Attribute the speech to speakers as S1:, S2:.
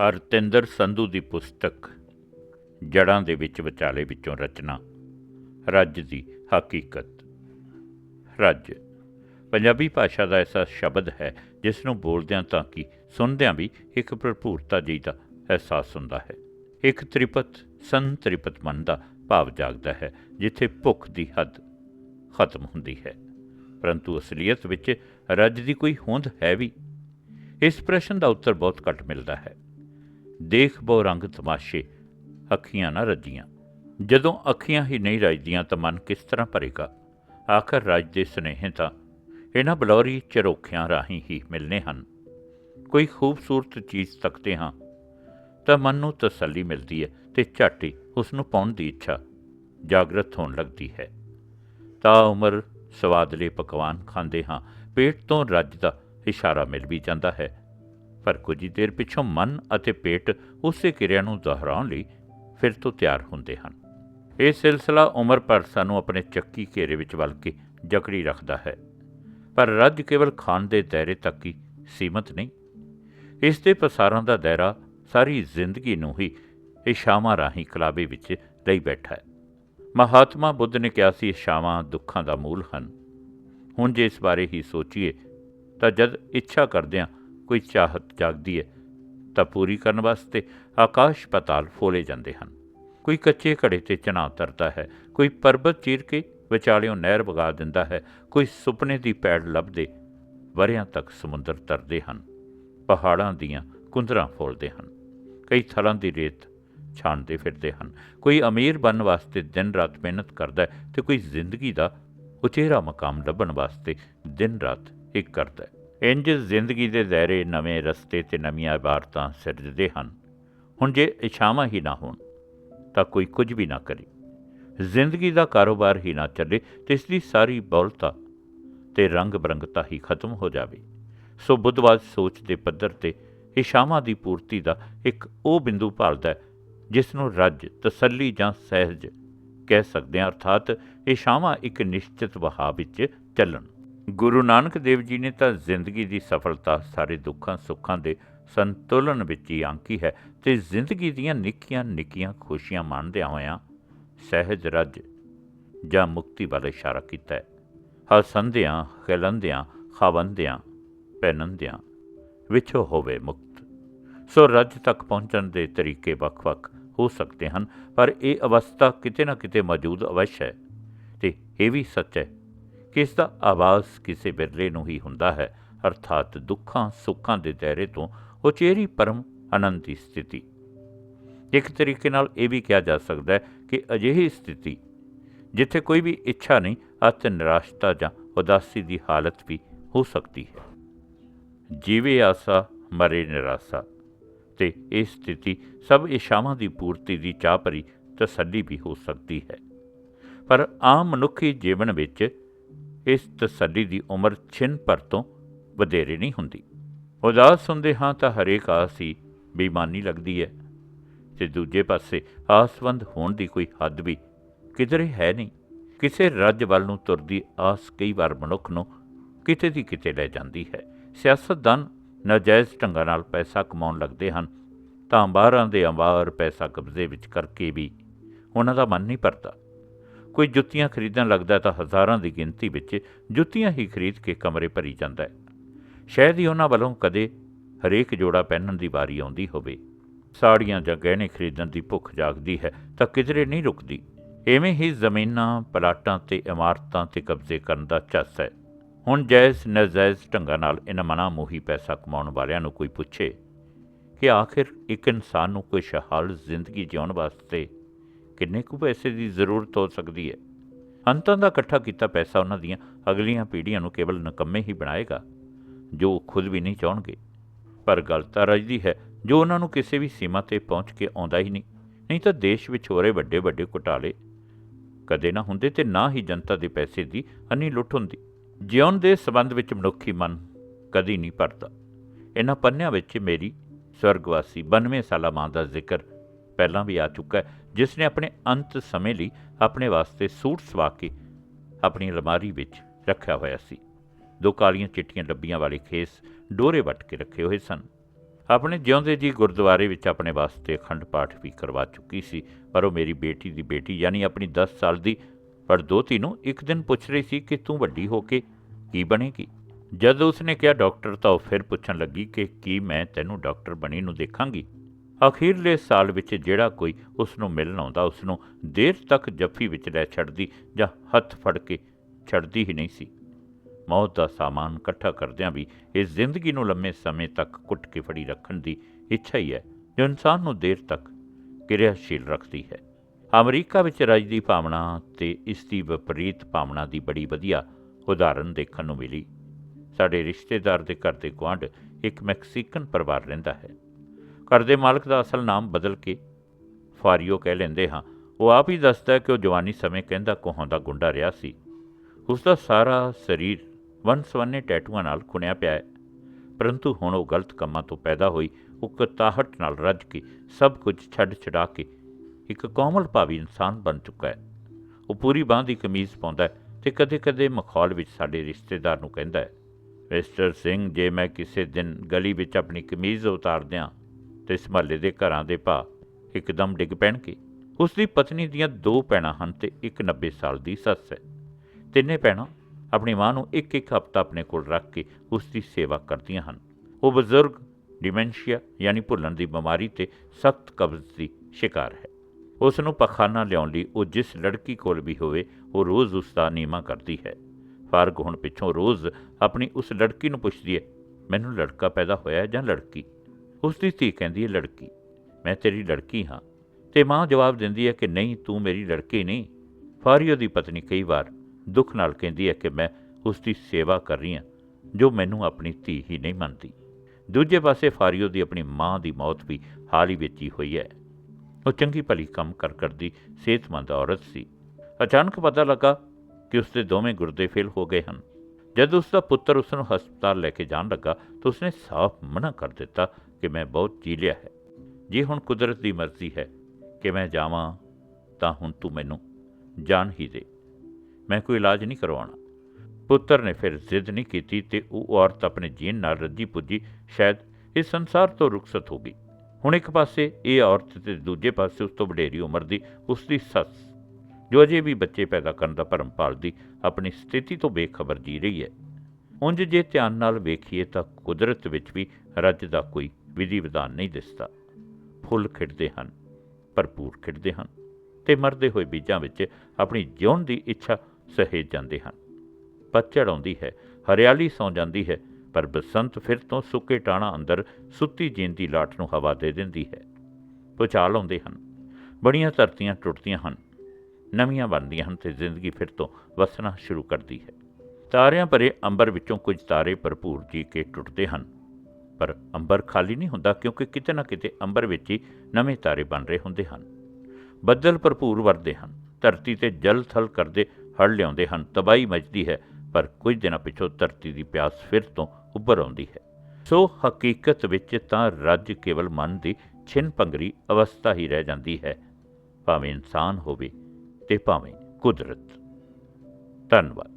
S1: ਅਰਤਿੰਦਰ ਸੰਧੂ ਦੀ ਪੁਸਤਕ, ਜੜਾਂ ਦੇ ਵਿੱਚ ਵਿਚਾਲੇ ਵਿੱਚੋਂ ਰਚਨਾ, ਰੱਜ ਦੀ ਹਕੀਕਤ। ਰੱਜ, ਪੰਜਾਬੀ ਭਾਸ਼ਾ ਦਾ ਐਸਾ ਸ਼ਬਦ ਹੈ ਜਿਸ ਨੂੰ ਬੋਲਦਿਆਂ ਤਾਂ ਕਿ ਸੁਣਦਿਆਂ ਵੀ ਇੱਕ ਭਰਪੂਰਤਾ ਜਿਹੀ ਦਾ ਅਹਿਸਾਸ ਹੁੰਦਾ ਹੈ। ਇੱਕ ਤ੍ਰਿਪਤ ਸੰਤ੍ਰਿਪਤ ਮਨ ਦਾ ਭਾਵ ਜਾਗਦਾ ਹੈ, ਜਿੱਥੇ ਭੁੱਖ ਦੀ ਹੱਦ ਖਤਮ ਹੁੰਦੀ ਹੈ। ਪਰੰਤੂ ਅਸਲੀਅਤ ਵਿੱਚ ਰੱਜ ਦੀ ਕੋਈ ਹੋਂਦ ਹੈ ਵੀ? ਇਸ ਪ੍ਰਸ਼ਨ ਦਾ ਉੱਤਰ ਬਹੁਤ ਘੱਟ ਮਿਲਦਾ ਹੈ। ਦੇਖ ਬਹੁ ਰੰਗ ਤਮਾਸ਼ੇ, ਅੱਖੀਆਂ ਨਾ ਰੱਜੀਆਂ। ਜਦੋਂ ਅੱਖੀਆਂ ਹੀ ਨਹੀਂ ਰੱਜਦੀਆਂ ਤਾਂ ਮਨ ਕਿਸ ਤਰ੍ਹਾਂ ਭਰੇਗਾ? ਆਖਰ ਰਾਜ ਦੇ ਸੁਨੇਹੇ ਤਾਂ ਇਹਨਾਂ ਬਲੌਰੀ ਚਰੋਖਿਆਂ ਰਾਹੀਂ ਹੀ ਮਿਲਨੇ ਹਨ। ਕੋਈ ਖੂਬਸੂਰਤ ਚੀਜ਼ ਤੱਕਦੇ ਹਾਂ ਤਾਂ ਮਨ ਨੂੰ ਤਸੱਲੀ ਮਿਲਦੀ ਹੈ ਤੇ ਝੱਟ ਹੀ ਉਸ ਨੂੰ ਪਾਉਣ ਦੀ ਇੱਛਾ ਜਾਗਰਤ ਹੋਣ ਲੱਗਦੀ ਹੈ। ਤਾਂ ਉਮਰ ਸਵਾਦਲੇ ਪਕਵਾਨ ਖਾਂਦੇ ਹਾਂ, ਪੇਟ ਤੋਂ ਰੱਜ ਦਾ ਇਸ਼ਾਰਾ ਮਿਲ ਵੀ ਜਾਂਦਾ ਹੈ। ਪਰ ਕੁਝ ਹੀ ਦੇਰ ਪਿੱਛੋਂ ਮਨ ਅਤੇ ਪੇਟ ਉਸੇ ਕਿਰਿਆ ਨੂੰ ਦੁਹਰਾਉਣ ਲਈ ਫਿਰ ਤੋਂ ਤਿਆਰ ਹੁੰਦੇ ਹਨ। ਇਹ ਸਿਲਸਿਲਾ ਉਮਰ ਭਰ ਸਾਨੂੰ ਆਪਣੇ ਚੱਕੀ ਘੇਰੇ ਵਿੱਚ ਵਲ ਕੇ ਜਕੜੀ ਰੱਖਦਾ ਹੈ। ਪਰ ਰੱਜ ਕੇਵਲ ਖਾਣ ਦੇ ਦਾਇਰੇ ਤੱਕ ਹੀ ਸੀਮਤ ਨਹੀਂ। ਇਸ ਦੇ ਪਸਾਰਾਂ ਦਾ ਦਾਇਰਾ ਸਾਰੀ ਜ਼ਿੰਦਗੀ ਨੂੰ ਹੀ ਇਸ਼ਾਵਾਂ ਰਾਹੀਂ ਕਲਾਬੇ ਵਿੱਚ ਰਹੀ ਬੈਠਾ ਹੈ। ਮਹਾਤਮਾ ਬੁੱਧ ਨੇ ਕਿਹਾ ਸੀ ਇਸ਼ਾਵਾਂ ਦੁੱਖਾਂ ਦਾ ਮੂਲ ਹਨ। ਹੁਣ ਜੇ ਇਸ ਬਾਰੇ ਹੀ ਸੋਚੀਏ ਤਾਂ ਜਦ ਇੱਛਾ ਕਰਦਿਆਂ ਕੋਈ ਚਾਹਤ ਜਾਗਦੀ ਹੈ, ਤਾਂ ਪੂਰੀ ਕਰਨ ਵਾਸਤੇ ਆਕਾਸ਼ ਪਤਾਲ ਫੋਲੇ ਜਾਂਦੇ ਹਨ। ਕੋਈ ਕੱਚੇ ਘੜੇ ਤੇ ਚਣਾ ਤਰਦਾ ਹੈ, ਕੋਈ ਪਰਬਤ ਚੀਰ ਕੇ ਵਿਚਾਲਿਓਂ ਨਹਿਰ ਵਗਾ ਦਿੰਦਾ ਹੈ, ਕੋਈ ਸੁਪਨੇ ਦੀ ਪੈੜ ਲੱਭਦੇ ਵਰਿਆਂ ਤੱਕ ਸਮੁੰਦਰ ਤਰਦੇ ਹਨ, ਪਹਾੜਾਂ ਦੀਆਂ ਕੁੰਦਰਾਂ ਫੋਲਦੇ ਹਨ, ਕਈ ਥਲਾਂ ਦੀ ਰੇਤ ਛਾਣਦੇ ਫਿਰਦੇ ਹਨ। ਕੋਈ ਅਮੀਰ ਬਣਨ ਵਾਸਤੇ ਦਿਨ ਰਾਤ ਮਿਹਨਤ ਕਰਦਾ ਹੈ ਤੇ ਕੋਈ ਜ਼ਿੰਦਗੀ ਦਾ ਉਚੇਰਾ ਮਕਾਮ ਲੱਭਣ ਵਾਸਤੇ ਦਿਨ ਰਾਤ ਇੱਕ ਕਰਦਾ ਹੈ। ਇੰਜ ਜ਼ਿੰਦਗੀ ਦੇ ਦਾਇਰੇ ਨਵੇਂ ਰਸਤੇ ਤੇ ਨਵੀਆਂ ਇਬਾਰਤਾਂ ਸਿਰਜਦੇ ਹਨ। ਹੁਣ ਜੇ ਇਛਾਵਾਂ ਹੀ ਨਾ ਹੋਣ, ਤਾਂ ਕੋਈ ਕੁਝ ਵੀ ਨਾ ਕਰੇ। ਜ਼ਿੰਦਗੀ ਦਾ ਕਾਰੋਬਾਰ ਹੀ ਨਾ ਚੱਲੇ, ਤੇ ਇਸ ਦੀ ਸਾਰੀ ਬੌਲਤਾ ਤੇ ਰੰਗ ਬਰੰਗਤਾ ਹੀ ਖਤਮ ਹੋ ਜਾਵੇ। ਸੋ ਬੁੱਧਵਾਦ ਸੋਚ ਦੇ ਪੱਧਰ ਤੇ ਇਸ਼ਾਵਾਂ ਦੀ ਪੂਰਤੀ ਦਾ ਇੱਕ ਉਹ ਬਿੰਦੂ ਭਾਲਦਾ ਹੈ, ਜਿਸ ਨੂੰ ਰੱਜ, ਤਸੱਲੀ ਜਾਂ ਸਹਿਜ ਕਹਿ ਸਕਦੇ ਹਾਂ, ਅਰਥਾਤ ਇਸ਼ਾਵਾਂ ਇੱਕ ਨਿਸ਼ਚਿਤ ਵਹਾਅ ਵਿੱਚ ਚੱਲਣ। ਗੁਰੂ ਨਾਨਕ ਦੇਵ ਜੀ ਨੇ ਤਾਂ ਜ਼ਿੰਦਗੀ ਦੀ ਸਫਲਤਾ, ਸਾਰੇ ਦੁੱਖਾਂ, ਸੁੱਖਾਂ ਦੇ ਸੰਤੁਲਨ ਵਿੱਚ ਹੀ ਆਂਕੀ ਹੈ ਤੇ ਜ਼ਿੰਦਗੀ ਦੀਆਂ ਨਿੱਕੀਆਂ ਨਿੱਕੀਆਂ ਖੁਸ਼ੀਆਂ ਮਾਣਦਿਆਂ ਹੋਇਆਂ ਸਹਿਜ ਰੱਜ ਜਾਂ ਮੁਕਤੀ ਵੱਲ ਇਸ਼ਾਰਾ ਕੀਤਾ ਹੈ। ਹਸੰਦਿਆਂ ਖਿਲੰਦਿਆਂ, ਖਾਵੰਦਿਆਂ ਪੈਨੰਦਿਆਂ ਵਿਚੋ ਹੋਵੇ ਮੁਕਤ। ਸੋ ਰੱਜ ਤੱਕ ਪਹੁੰਚਣ ਦੇ ਤਰੀਕੇ ਵੱਖ-ਵੱਖ ਹੋ ਸਕਦੇ ਹਨ, ਪਰ ਇਹ ਅਵਸਥਾ ਕਿਤੇ ਨਾ ਕਿਤੇ ਮੌਜੂਦ ਅਵਸ਼ ਹੈ ਤੇ ਇਹ ਵੀ ਸੱਚ ਹੈ ਇਸ ਦਾ ਆਵਾਜ਼ ਕਿਸੇ ਬਿਰਲੇ ਨੂੰ ਹੀ ਹੁੰਦਾ ਹੈ, ਅਰਥਾਤ ਦੁੱਖਾਂ ਸੁੱਖਾਂ ਦੇ ਦਾਇਰੇ ਤੋਂ ਉਚੇਰੀ ਪਰਮ ਅਨੰਤ ਦੀ ਸਥਿਤੀ। ਇੱਕ ਤਰੀਕੇ ਨਾਲ ਇਹ ਵੀ ਕਿਹਾ ਜਾ ਸਕਦਾ ਹੈ ਕਿ ਅਜਿਹੀ ਸਥਿਤੀ, ਜਿੱਥੇ ਕੋਈ ਵੀ ਇੱਛਾ ਨਹੀਂ ਅਤੇ ਨਿਰਾਸ਼ਤਾ ਜਾਂ ਉਦਾਸੀ ਦੀ ਹਾਲਤ ਵੀ ਹੋ ਸਕਦੀ ਹੈ। ਜੀਵੇ ਆਸਾ, ਮਰੇ ਨਿਰਾਸਾ। ਤੇ ਇਹ ਸਥਿਤੀ ਸਭ ਇਸ਼ਾਵਾਂ ਦੀ ਪੂਰਤੀ ਦੀ ਚਾਹ ਭਰੀ ਤਸੱਲੀ ਵੀ ਹੋ ਸਕਦੀ ਹੈ। ਪਰ ਆਮ ਮਨੁੱਖੀ ਜੀਵਨ ਵਿੱਚ ਇਸ ਤਸੱਲੀ ਦੀ ਉਮਰ ਛਿਨ ਭਰ ਤੋਂ ਵਧੇਰੇ ਨਹੀਂ ਹੁੰਦੀ। ਉਦਾਸ ਹੁੰਦੇ ਹਾਂ ਤਾਂ ਹਰੇਕ ਆਸ ਹੀ ਬੇਈਮਾਨੀ ਲੱਗਦੀ ਹੈ। ਤੇ ਦੂਜੇ ਪਾਸੇ ਆਸਵੰਦ ਹੋਣ ਦੀ ਕੋਈ ਹੱਦ ਵੀ ਕਿਧਰੇ ਹੈ ਨਹੀਂ। ਕਿਸੇ ਰੱਜ ਵੱਲ ਨੂੰ ਤੁਰਦੀ ਆਸ ਕਈ ਵਾਰ ਮਨੁੱਖ ਨੂੰ ਕਿਤੇ ਦੀ ਕਿਤੇ ਲੈ ਜਾਂਦੀ ਹੈ। ਸਿਆਸਤਦਾਨ ਨਾਜਾਇਜ਼ ਢੰਗਾਂ ਨਾਲ ਪੈਸਾ ਕਮਾਉਣ ਲੱਗਦੇ ਹਨ, ਤਾਂ ਬਾਹਰਾਂ ਦੇ ਅੰਬਾਰ ਪੈਸਾ ਕਬਜ਼ੇ ਵਿੱਚ ਕਰਕੇ ਵੀ ਉਹਨਾਂ ਦਾ ਮਨ ਨਹੀਂ ਭਰਦਾ। ਕੋਈ ਜੁੱਤੀਆਂ ਖਰੀਦਣ ਲੱਗਦਾ ਤਾਂ ਹਜ਼ਾਰਾਂ ਦੀ ਗਿਣਤੀ ਵਿੱਚ ਜੁੱਤੀਆਂ ਹੀ ਖਰੀਦ ਕੇ ਕਮਰੇ ਭਰੀ ਜਾਂਦਾ ਹੈ। ਸ਼ਾਇਦ ਹੀ ਉਹਨਾਂ ਵੱਲੋਂ ਕਦੇ ਹਰੇਕ ਜੋੜਾ ਪਹਿਨਣ ਦੀ ਵਾਰੀ ਆਉਂਦੀ ਹੋਵੇ। ਸਾੜੀਆਂ ਜਾਂ ਗਹਿਣੇ ਖਰੀਦਣ ਦੀ ਭੁੱਖ ਜਾਗਦੀ ਹੈ ਤਾਂ ਕਿਧਰੇ ਨਹੀਂ ਰੁਕਦੀ। ਐਵੇਂ ਹੀ ਜ਼ਮੀਨਾਂ, ਪਲਾਟਾਂ ਤੇ ਇਮਾਰਤਾਂ ਤੇ ਕਬਜ਼ੇ ਕਰਨ ਦਾ ਚੱਸ ਹੈ। ਹੁਣ ਜਾਇਜ਼ ਨਜਾਇਜ਼ ਢੰਗਾਂ ਨਾਲ ਇਹਨਾਂ ਮਨਾਮੋਹੀ ਪੈਸਾ ਕਮਾਉਣ ਵਾਲਿਆਂ ਨੂੰ ਕੋਈ ਪੁੱਛੇ ਕਿ ਆਖਿਰ ਇੱਕ ਇਨਸਾਨ ਨੂੰ ਕੋਈ ਸ਼ਹਾਲ ਜ਼ਿੰਦਗੀ ਜਿਉਣ ਵਾਸਤੇ ਕਿੰਨੇ ਕੁ ਪੈਸੇ ਦੀ ਜ਼ਰੂਰਤ ਹੋ ਸਕਦੀ ਹੈ? ਅੰਤਾਂ ਦਾ ਇਕੱਠਾ ਕੀਤਾ ਪੈਸਾ ਉਹਨਾਂ ਦੀਆਂ ਅਗਲੀਆਂ ਪੀੜ੍ਹੀਆਂ ਨੂੰ ਕੇਵਲ ਨਕੰਮੇ ਹੀ ਬਣਾਏਗਾ, ਜੋ ਉਹ ਖੁਦ ਵੀ ਨਹੀਂ ਚਾਹਣਗੇ। ਪਰ ਗੱਲ ਤਾਂ ਰਜਦੀ ਹੈ, ਜੋ ਉਹਨਾਂ ਨੂੰ ਕਿਸੇ ਵੀ ਸੀਮਾ ਤੇ ਪਹੁੰਚ ਕੇ ਆਉਂਦਾ ਹੀ ਨਹੀਂ। ਨਹੀਂ ਤਾਂ ਦੇਸ਼ ਵਿੱਚ ਹੋ ਰਹੇ ਵੱਡੇ ਵੱਡੇ ਘੁਟਾਲੇ। ਕਦੇ ਨਾ ਹੁੰਦੇ ਤੇ ਨਾ ਹੀ ਜਨਤਾ ਦੇ ਪੈਸੇ ਦੀ ਅੰਨੀ ਲੁੱਟ ਹੁੰਦੀ। ਜਿਉਣ ਦੇ ਸਬੰਧ ਵਿੱਚ ਮਨੁੱਖੀ ਮਨ ਕਦੀ ਨਹੀਂ ਭਰਦਾ। ਇਹਨਾਂ ਪੰਨਿਆਂ ਵਿੱਚ ਮੇਰੀ ਸਵਰਗਵਾਸੀ 92 ਸਾਲਾ ਮਾਂ ਦਾ ਜ਼ਿਕਰ ਪਹਿਲਾਂ ਵੀ ਆ ਚੁੱਕਾ ਹੈ ਜਿਸ ਨੇ ਆਪਣੇ ਅੰਤ ਸਮੇਂ ਲਈ ਆਪਣੇ ਵਾਸਤੇ ਸੂਟ ਸਵਾ ਕੇ ਆਪਣੀ ਅਲਮਾਰੀ ਵਿੱਚ ਰੱਖਿਆ ਹੋਇਆ ਸੀ। ਦੋ ਕਾਲੀਆਂ ਚਿੱਟੀਆਂ ਡੱਬੀਆਂ ਵਾਲੇ ਖੇਸ ਡੋਰੇ ਵੱਟ ਕੇ ਰੱਖੇ ਹੋਏ ਸਨ। ਆਪਣੇ ਜਿਉਂਦੇ ਜੀ ਗੁਰਦੁਆਰੇ ਵਿੱਚ ਆਪਣੇ ਵਾਸਤੇ ਅਖੰਡ ਪਾਠ ਵੀ ਕਰਵਾ ਚੁੱਕੀ ਸੀ, ਪਰ ਉਹ ਮੇਰੀ ਬੇਟੀ ਦੀ ਬੇਟੀ ਯਾਨੀ ਆਪਣੀ 10 ਸਾਲ ਦੀ, ਪਰ ਪੜਦੋਤੀ ਨੂੰ ਇੱਕ ਦਿਨ ਪੁੱਛ ਰਹੀ ਸੀ ਕਿ ਤੂੰ ਵੱਡੀ ਹੋ ਕੇ ਕੀ ਬਣੇਗੀ? ਜਦ ਉਸਨੇ ਕਿਹਾ ਡਾਕਟਰ ਤਾਂ ਉਹ ਫਿਰ ਪੁੱਛਣ ਲੱਗੀ ਕਿ ਕੀ ਮੈਂ ਤੈਨੂੰ ਡਾਕਟਰ ਬਣੀ ਨੂੰ ਦੇਖਾਂਗੀ? ਅਖੀਰਲੇ ਸਾਲ ਵਿੱਚ ਜਿਹੜਾ ਕੋਈ ਉਸ ਨੂੰ ਮਿਲਣ ਆਉਂਦਾ ਉਸ ਨੂੰ ਦੇਰ ਤੱਕ ਜੱਫੀ ਵਿੱਚ ਲੈ ਛੱਡਦੀ ਜਾਂ ਹੱਥ ਫੜ ਕੇ ਛੱਡਦੀ ਹੀ ਨਹੀਂ ਸੀ। ਮੌਤ ਦਾ ਸਾਮਾਨ ਇਕੱਠਾ ਕਰਦਿਆਂ ਵੀ ਇਸ ਜ਼ਿੰਦਗੀ ਨੂੰ ਲੰਮੇ ਸਮੇਂ ਤੱਕ ਕੁੱਟ ਕੇ ਫੜੀ ਰੱਖਣ ਦੀ ਇੱਛਾ ਹੀ ਹੈ, ਜੋ ਇਨਸਾਨ ਨੂੰ ਦੇਰ ਤੱਕ ਕਿਰਿਆਸ਼ੀਲ ਰੱਖਦੀ ਹੈ। ਅਮਰੀਕਾ ਵਿੱਚ ਰਾਜ ਦੀ ਭਾਵਨਾ ਤੇ ਇਸ ਦੀ ਵਿਪਰੀਤ ਭਾਵਨਾ ਦੀ ਬੜੀ ਵਧੀਆ ਉਦਾਹਰਨ ਦੇਖਣ ਨੂੰ ਮਿਲੀ। ਸਾਡੇ ਰਿਸ਼ਤੇਦਾਰ ਦੇ ਘਰ ਦੇ ਗੁਆਂਢ ਇੱਕ ਮੈਕਸੀਕਨ ਪਰਿਵਾਰ ਰਹਿੰਦਾ ਹੈ। ਘਰ ਦੇ ਮਾਲਕ ਦਾ ਅਸਲ ਨਾਮ ਬਦਲ ਕੇ ਫਾਰੀਓ ਕਹਿ ਲੈਂਦੇ ਹਾਂ। ਉਹ ਆਪ ਹੀ ਦੱਸਦਾ ਕਿ ਉਹ ਜਵਾਨੀ ਸਮੇਂ ਕਹਿੰਦਾ ਕਹਾਉਂਦਾ ਗੁੰਡਾ ਰਿਹਾ ਸੀ। ਉਸ ਦਾ ਸਾਰਾ ਸਰੀਰ ਵੰਨ-ਸਵੰਨੇ ਟੈਟੂਆਂ ਨਾਲ ਖੁਣਿਆ ਪਿਆ ਹੈ। ਪਰੰਤੂ ਹੁਣ ਉਹ ਗਲਤ ਕੰਮਾਂ ਤੋਂ ਪੈਦਾ ਹੋਈ, ਉਹ ਕਤਾਹਟ ਨਾਲ ਰੱਜ ਕੇ ਸਭ ਕੁਝ ਛੱਡ ਛਡਾ ਕੇ ਇੱਕ ਕੋਮਲ ਭਾਵੀ ਇਨਸਾਨ ਬਣ ਚੁੱਕਾ ਹੈ। ਉਹ ਪੂਰੀ ਬਾਂਹ ਦੀ ਕਮੀਜ਼ ਪਾਉਂਦਾ ਹੈ ਤੇ ਕਦੇ-ਕਦੇ ਮਖੌਲ ਵਿੱਚ ਸਾਡੇ ਰਿਸ਼ਤੇਦਾਰ ਨੂੰ ਕਹਿੰਦਾ ਹੈ, ਮਿਸਟਰ ਸਿੰਘ, ਜੇ ਮੈਂ ਕਿਸੇ ਦਿਨ ਗਲੀ ਵਿੱਚ ਆਪਣੀ ਕਮੀਜ਼ ਉਤਾਰ ਦਿਆਂ ਤੇ ਇਸ ਮਹੱਲੇ ਦੇ ਘਰਾਂ ਦੇ ਭਾ ਇੱਕਦਮ ਡਿੱਗ ਪੈਣਗੇ। ਉਸ ਦੀ ਪਤਨੀ ਦੀਆਂ ਦੋ ਭੈਣਾਂ ਹਨ ਤੇ ਇੱਕ 90 ਸਾਲ ਦੀ ਸੱਸ ਹੈ। ਤਿੰਨੇ ਭੈਣਾਂ ਆਪਣੀ ਮਾਂ ਨੂੰ ਇੱਕ ਇੱਕ ਹਫ਼ਤਾ ਆਪਣੇ ਕੋਲ ਰੱਖ ਕੇ ਉਸ ਦੀ ਸੇਵਾ ਕਰਦੀਆਂ ਹਨ। ਉਹ ਬਜ਼ੁਰਗ ਡਿਮੈਂਸ਼ੀਆ ਯਾਨੀ ਭੁੱਲਣ ਦੀ ਬਿਮਾਰੀ ਤੇ ਸਖਤ ਕਬਜ਼ ਦੀ ਸ਼ਿਕਾਰ ਹੈ। ਉਸ ਨੂੰ ਪਖਾਨਾ ਲਿਆਉਣ ਲਈ ਉਹ ਜਿਸ ਲੜਕੀ ਕੋਲ ਵੀ ਹੋਵੇ, ਉਹ ਰੋਜ਼ ਉਸ ਦਾ ਨੀਮਾ ਕਰਦੀ ਹੈ। ਫਾਰਗ ਹੁਣ ਪਿੱਛੋਂ ਰੋਜ਼ ਆਪਣੀ ਉਸ ਲੜਕੀ ਨੂੰ ਪੁੱਛਦੀ ਹੈ, ਮੈਨੂੰ ਲੜਕਾ ਪੈਦਾ ਹੋਇਆ ਜਾਂ ਲੜਕੀ? ਉਸ ਦੀ ਧੀ ਕਹਿੰਦੀ ਹੈ, ਲੜਕੀ, ਮੈਂ ਤੇਰੀ ਲੜਕੀ ਹਾਂ। ਤੇ ਮਾਂ ਜਵਾਬ ਦਿੰਦੀ ਹੈ ਕਿ, ਨਹੀਂ, ਤੂੰ ਮੇਰੀ ਲੜਕੀ ਨਹੀਂ। ਫਾਰੀਓ ਦੀ ਪਤਨੀ ਕਈ ਵਾਰ ਦੁੱਖ ਨਾਲ ਕਹਿੰਦੀ ਹੈ ਕਿ, ਮੈਂ ਉਸ ਦੀ ਸੇਵਾ ਕਰ ਰਹੀ ਹਾਂ, ਜੋ ਮੈਨੂੰ ਆਪਣੀ ਧੀ ਹੀ ਨਹੀਂ ਮੰਨਦੀ। ਦੂਜੇ ਪਾਸੇ ਫਾਰੀਓ ਦੀ ਆਪਣੀ ਮਾਂ ਦੀ ਮੌਤ ਵੀ ਹਾਲ ਹੀ ਵਿੱਚ ਹੀ ਹੋਈ ਹੈ। ਉਹ ਚੰਗੀ ਭਲੀ ਕੰਮ ਕਰ ਕਰਦੀ ਸਿਹਤਮੰਦ ਔਰਤ ਸੀ। ਅਚਾਨਕ ਪਤਾ ਲੱਗਾ ਕਿ ਉਸ ਦੇ ਦੋਵੇਂ ਗੁਰਦੇ ਫੇਲ ਹੋ ਗਏ ਹਨ। ਜਦ ਉਸ ਦਾ ਪੁੱਤਰ ਉਸ ਨੂੰ ਹਸਪਤਾਲ ਲੈ ਕੇ ਜਾਣ ਲੱਗਾ ਤਾਂ ਉਸਨੇ ਸਾਫ਼ ਮਨਾ ਕਰ ਦਿੱਤਾ ਕਿ ਮੈਂ ਬਹੁਤ ਜੀ ਲਿਆ ਹੈ। ਜੇ ਹੁਣ ਕੁਦਰਤ ਦੀ ਮਰਜ਼ੀ ਹੈ ਕਿ ਮੈਂ ਜਾਵਾਂ, ਤਾਂ ਹੁਣ ਤੂੰ ਮੈਨੂੰ ਜਾਣ ਹੀ ਦੇ। ਮੈਂ ਕੋਈ ਇਲਾਜ ਨਹੀਂ ਕਰਵਾਉਣਾ। ਪੁੱਤਰ ਨੇ ਫਿਰ ਜ਼ਿੱਦ ਨਹੀਂ ਕੀਤੀ ਤੇ ਉਹ ਔਰਤ ਆਪਣੇ ਜੀਣ ਨਾਲ ਰੱਜੀ ਪੁੱਜੀ, ਸ਼ਾਇਦ ਇਸ ਸੰਸਾਰ ਤੋਂ ਰੁਖਸਤ ਹੋ ਗਈ। ਹੁਣ ਇੱਕ ਪਾਸੇ ਇਹ ਔਰਤ ਤੇ ਦੂਜੇ ਪਾਸੇ ਉਸ ਤੋਂ ਵਡੇਰੀ ਉਮਰ ਦੀ ਉਸ ਦੀ ਸੱਸ, ਜੋ ਅਜੇ ਵੀ ਬੱਚੇ ਪੈਦਾ ਕਰਨ ਦਾ ਭਰਮ ਪਾਲਦੀ ਆਪਣੀ ਸਥਿਤੀ ਤੋਂ ਬੇਖਬਰ ਜੀ ਰਹੀ ਹੈ। ਉਂਝ ਜੇ ਧਿਆਨ ਨਾਲ ਵੇਖੀਏ ਤਾਂ ਕੁਦਰਤ ਵਿੱਚ ਵੀ ਰੱਜ ਦਾ ਕੋਈ ਵਿਧੀ ਵਿਧਾਨ ਨਹੀਂ ਦਿਸਦਾ। ਫੁੱਲ ਖਿੜਦੇ ਹਨ, ਭਰਪੂਰ ਖਿੜਦੇ ਹਨ ਤੇ ਮਰਦੇ ਹੋਏ ਬੀਜਾਂ ਵਿੱਚ ਆਪਣੀ ਜਿਉਣ ਦੀ ਇੱਛਾ ਸਹੇਜ ਜਾਂਦੇ ਹਨ। ਪਤਝੜ ਆਉਂਦੀ ਹੈ, ਹਰਿਆਲੀ ਸੌ ਜਾਂਦੀ ਹੈ, ਪਰ ਬਸੰਤ ਫਿਰ ਤੋਂ ਸੁੱਕੇ ਟਾਣਾ ਅੰਦਰ ਸੁੱਤੀ ਜੀਨ ਦੀ ਲਾਟ ਨੂੰ ਹਵਾ ਦੇ ਦਿੰਦੀ ਹੈ। ਭੁਚਾਲ ਆਉਂਦੇ ਹਨ, ਬੜੀਆਂ ਧਰਤੀਆਂ ਟੁੱਟਦੀਆਂ ਹਨ, ਨਵੀਆਂ ਬਣਦੀਆਂ ਹਨ ਤੇ ਜ਼ਿੰਦਗੀ ਫਿਰ ਤੋਂ ਵਸਣਾ ਸ਼ੁਰੂ ਕਰਦੀ ਹੈ। ਤਾਰਿਆਂ ਭਰੇ ਅੰਬਰ ਵਿੱਚੋਂ ਕੁਝ ਤਾਰੇ ਭਰਪੂਰ ਜੀ ਕੇ ਟੁੱਟਦੇ ਹਨ ਪਰ ਅੰਬਰ ਖਾਲੀ ਨਹੀਂ ਹੁੰਦਾ ਕਿਉਂਕਿ ਕਿਤੇ ਨਾ ਕਿਤੇ ਅੰਬਰ ਵਿੱਚ ਹੀ ਨਵੇਂ ਤਾਰੇ ਬਣ ਰਹੇ ਹੁੰਦੇ ਹਨ। ਬੱਦਲ ਭਰਪੂਰ ਵਰਦੇ ਹਨ। ਧਰਤੀ ਤੇ ਜਲ ਥਲ ਕਰਦੇ ਹੜ ਲਿਆਉਂਦੇ ਹਨ। ਤਬਾਹੀ ਮਚਦੀ ਹੈ, ਪਰ ਕੁਝ ਦਿਨਾਂ ਪਿਛੋਂ ਧਰਤੀ ਦੀ ਪਿਆਸ ਫਿਰ ਤੋਂ ਉੱਭਰ ਆਉਂਦੀ ਹੈ। ਸੋ ਹਕੀਕਤ ਵਿੱਚ ਤਾਂ ਰੱਜ ਕੇਵਲ ਮਨ ਦੀ ਛਿਨ ਪੰਗਰੀ ਅਵਸਥਾ ਹੀ ਰਹਿ ਜਾਂਦੀ ਹੈ। ਭਾਵੇਂ ਇਨਸਾਨ ਹੋਵੇ ਤੇ ਭਾਵੇਂ ਕੁਦਰਤ। ਧੰਨਵਾਦ।